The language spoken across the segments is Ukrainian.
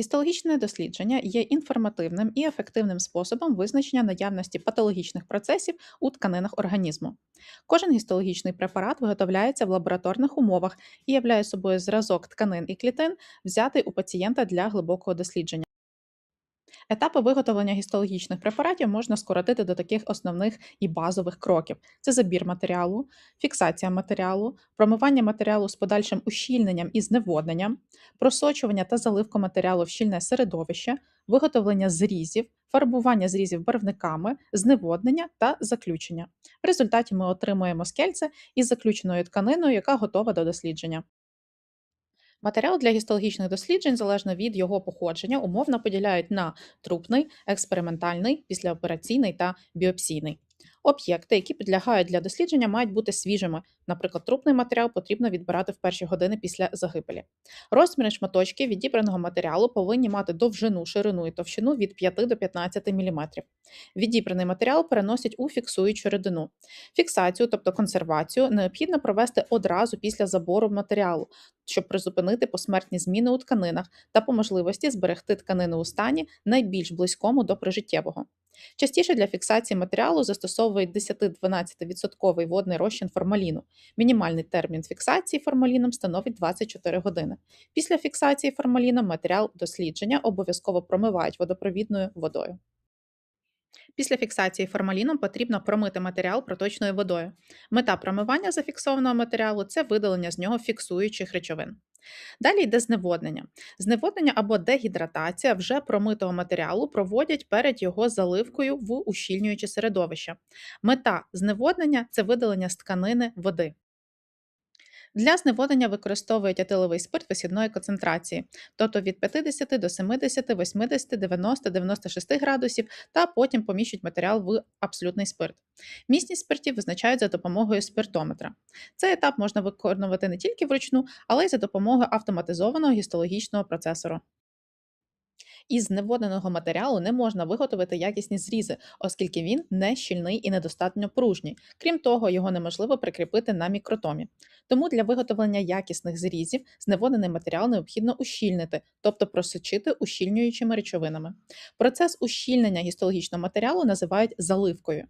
Гістологічне дослідження є інформативним і ефективним способом визначення наявності патологічних процесів у тканинах організму. Кожен гістологічний препарат виготовляється в лабораторних умовах і являє собою зразок тканин і клітин, взятий у пацієнта для глибокого дослідження. Етапи виготовлення гістологічних препаратів можна скоротити до таких основних і базових кроків: це забір матеріалу, фіксація матеріалу, промивання матеріалу з подальшим ущільненням і зневодненням, просочування та заливка матеріалу в щільне середовище, виготовлення зрізів, фарбування зрізів барвниками, зневоднення та заключення. В результаті ми отримуємо скельце із заключеною тканиною, яка готова до дослідження. Матеріал для гістологічних досліджень, залежно від його походження, умовно поділяють на трупний, експериментальний, післяопераційний та біопсійний. Об'єкти, які підлягають для дослідження, мають бути свіжими. Наприклад, трупний матеріал потрібно відбирати в перші години після загибелі. Розміри шматочки відібраного матеріалу повинні мати довжину, ширину і товщину від 5 до 15 мм. Відібраний матеріал переносять у фіксуючу рідину. Фіксацію, тобто консервацію, необхідно провести одразу після забору матеріалу, щоб призупинити посмертні зміни у тканинах та по можливості зберегти тканини у стані найбільш близькому до прижиттєвого. Частіше для фіксації матеріалу застосовують 10-12% водний розчин формаліну. Мінімальний термін фіксації формаліном становить 24 години. Після фіксації формаліном матеріал дослідження обов'язково промивають водопровідною водою. Після фіксації формаліном потрібно промити матеріал проточною водою. Мета промивання зафіксованого матеріалу це видалення з нього фіксуючих речовин. Далі йде зневоднення. Зневоднення або дегідратація вже промитого матеріалу проводять перед його заливкою в ущільнююче середовище. Мета зневоднення це видалення з тканини води. Для зневоднення використовують етиловий спирт висідної концентрації, тобто від 50 до 70, 80, 90, 96 градусів, та потім поміщують матеріал в абсолютний спирт. Місність спиртів визначають за допомогою спиртометра. Цей етап можна виконувати не тільки вручну, але й за допомогою автоматизованого гістологічного процесору. Із зневодненого матеріалу не можна виготовити якісні зрізи, оскільки він не щільний і недостатньо пружній. Крім того, його неможливо прикріпити на мікротомі. Тому для виготовлення якісних зрізів зневоднений матеріал необхідно ущільнити, тобто просочити ущільнюючими речовинами. Процес ущільнення гістологічного матеріалу називають заливкою.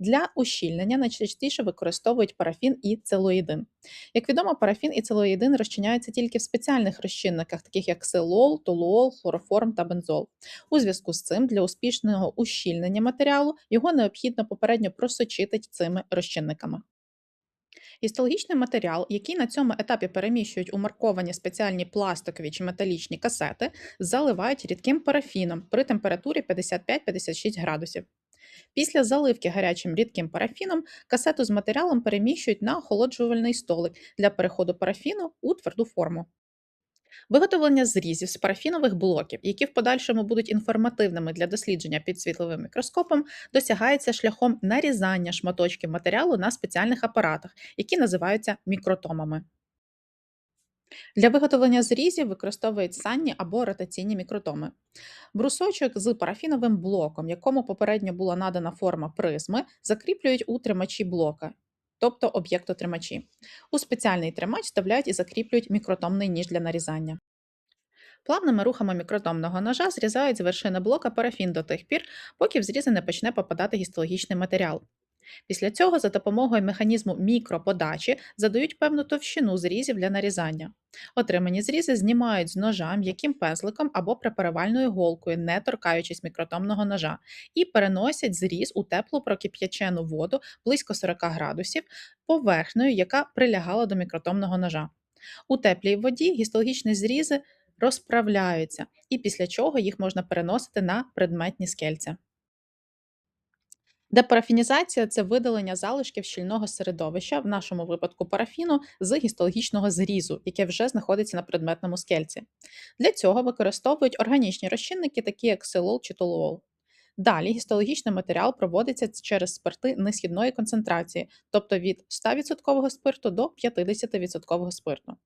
Для ущільнення найчастіше використовують парафін і целоїдин. Як відомо, парафін і целоїдин розчиняються тільки в спеціальних розчинниках, таких як силол, толуол, хлороформ та бензол. У зв'язку з цим для успішного ущільнення матеріалу його необхідно попередньо просочити цими розчинниками. Гістологічний матеріал, який на цьому етапі переміщують у марковані спеціальні пластикові чи металічні касети, заливають рідким парафіном при температурі 55-56 градусів. Після заливки гарячим рідким парафіном касету з матеріалом переміщують на охолоджувальний столик для переходу парафіну у тверду форму. Виготовлення зрізів з парафінових блоків, які в подальшому будуть інформативними для дослідження під світловим мікроскопом, досягається шляхом нарізання шматочків матеріалу на спеціальних апаратах, які називаються мікротомами. Для виготовлення зрізів використовують санні або ротаційні мікротоми. Брусочок з парафіновим блоком, якому попередньо була надана форма призми, закріплюють у тримачі блока, тобто об'єктотримачі. У спеціальний тримач вставляють і закріплюють мікротомний ніж для нарізання. Плавними рухами мікротомного ножа зрізають з вершини блока парафін до тих пір, поки в зрізи не почне попадати гістологічний матеріал. Після цього за допомогою механізму мікроподачі задають певну товщину зрізів для нарізання. Отримані зрізи знімають з ножа м'яким пензликом або препаривальною голкою, не торкаючись мікротомного ножа, і переносять зріз у теплу прокип'ячену воду близько 40 градусів поверхнею, яка прилягала до мікротомного ножа. У теплій воді гістологічні зрізи розправляються, і після чого їх можна переносити на предметні скельця. Депарафінізація це видалення залишків щільного середовища, в нашому випадку парафіну, з гістологічного зрізу, яке вже знаходиться на предметному скельці. Для цього використовують органічні розчинники, такі як силол чи толуол. Далі гістологічний матеріал проводиться через спирти несхідної концентрації, тобто від 100% спирту до 50% спирту.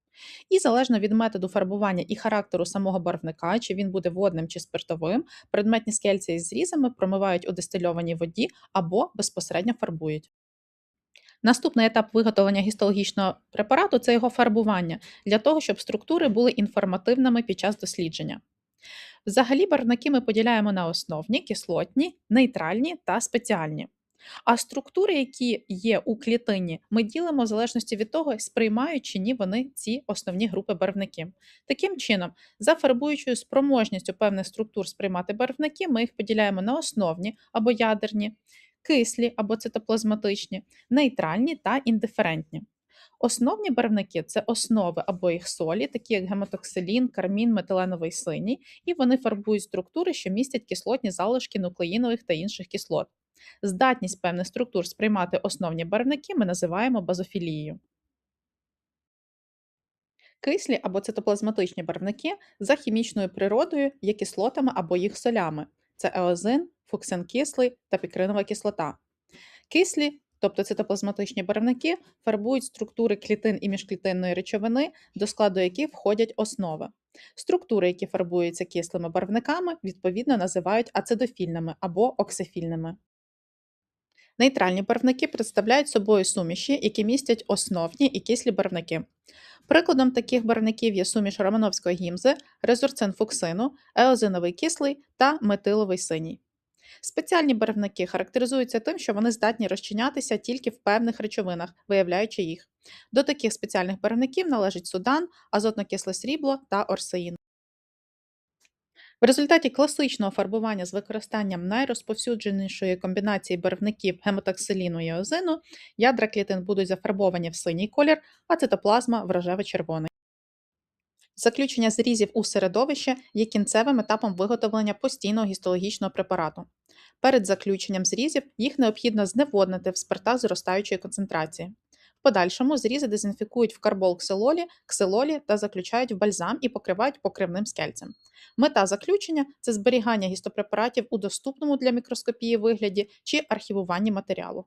І залежно від методу фарбування і характеру самого барвника, чи він буде водним чи спиртовим, предметні скельці із зрізами промивають у дистильованій воді або безпосередньо фарбують. Наступний етап виготовлення гістологічного препарату це його фарбування для того, щоб структури були інформативними під час дослідження. Взагалі барвники ми поділяємо на основні, кислотні, нейтральні та спеціальні. А структури, які є у клітині, ми ділимо в залежності від того, сприймають чи ні вони ці основні групи барвників. Таким чином, за фарбуючою спроможністю певних структур сприймати барвники, ми їх поділяємо на основні або ядерні, кислі або цитоплазматичні, нейтральні та індиферентні. Основні барвники це основи або їх солі, такі як гематоксилін, кармін, метиленовий синій, і вони фарбують структури, що містять кислотні залишки нуклеїнових та інших кислот. Здатність певних структур сприймати основні барвники ми називаємо базофілією. Кислі або цитоплазматичні барвники за хімічною природою є кислотами або їх солями. Це еозин, фуксенкислий та пікринова кислота. Кислі, тобто цитоплазматичні барвники, фарбують структури клітин і міжклітинної речовини, до складу яких входять основи. Структури, які фарбуються кислими барвниками, відповідно називають ацидофільними або оксифільними. Нейтральні барвники представляють собою суміші, які містять основні і кислі барвники. Прикладом таких барвників є суміш романовської гімзи, резорцин фуксину, еозиновий кислий та метиловий синій. Спеціальні барвники характеризуються тим, що вони здатні розчинятися тільки в певних речовинах, виявляючи їх. До таких спеціальних барвників належить судан, азотно-кисле срібло та орсеїн. В результаті класичного фарбування з використанням найрозповсюдженішої комбінації барвників гемотоксиліну і озину ядра клітин будуть зафарбовані в синій колір, а цитоплазма в рожево-червоний. Заключення зрізів у середовище є кінцевим етапом виготовлення постійного гістологічного препарату. Перед заключенням зрізів їх необхідно зневоднити в спиртах зростаючої концентрації. В подальшому зрізи дезінфікують в карбол ксилолі, ксилолі та заключають в бальзам і покривають покривним скельцем. Мета заключення це зберігання гістопрепаратів у доступному для мікроскопії вигляді чи архівуванні матеріалу.